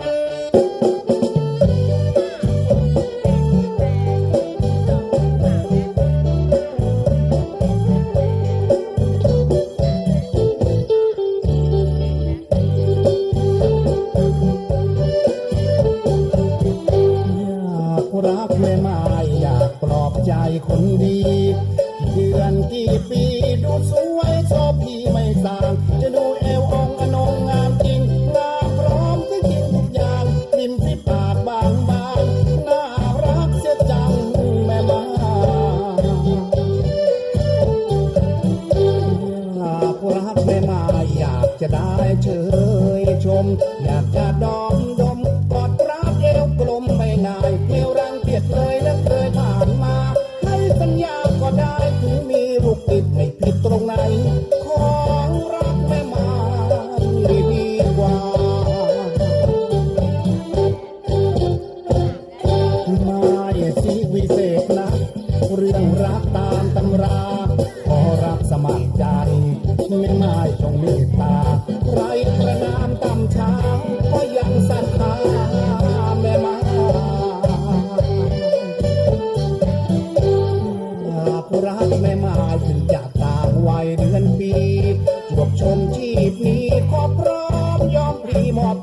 อยากรักแม่ไม้อยากปลอบใจคนดี เดือนกี่ปีดูสวยชอบพี่ไม่สาง เชยชม อยากจะดอมดมกอดรักเอวกลมไม่นายเที่ยวรังเกียจเลยและเคยผ่านมา ให้สัญญาก็ได้ถึงมีลูกติดไม่ผิดตรงไหน ของรักแม่มาดีกว่าไม่สิวิเศษนะ เรื่องรักตา ไม่ไม่จงเมตตาไรกระนามต่ำช้าก็ยังศรัทธาแม่มาหากรักแม่มาถึงจะต่างวัยเดือนปีจวบชมชีพนี้ขอพร้อมยอมพรีมอบ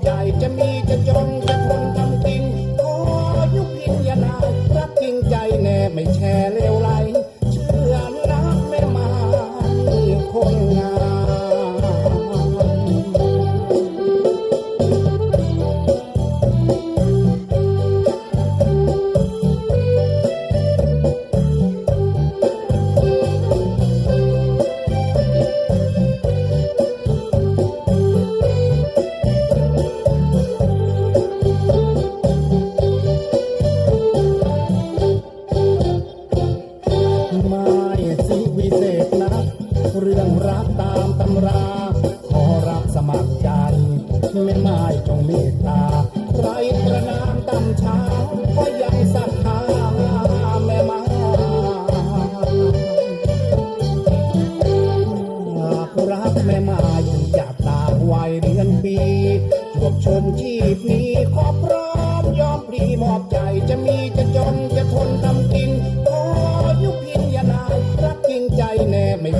สิเศษนะเรื่องรักตามตำรา ขอรับสมัครใจไม่ไม่จงเมตตาใครประนามตำช้าก็ยังศรัทธาแม่ไมาหากรักแม่ไมาถึงจะตางวัยเดือนปีจบชมชีพนี้ขอพร้อมยอมพรีมอบใจจะมีจะจน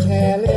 แน่ไม่แช่เล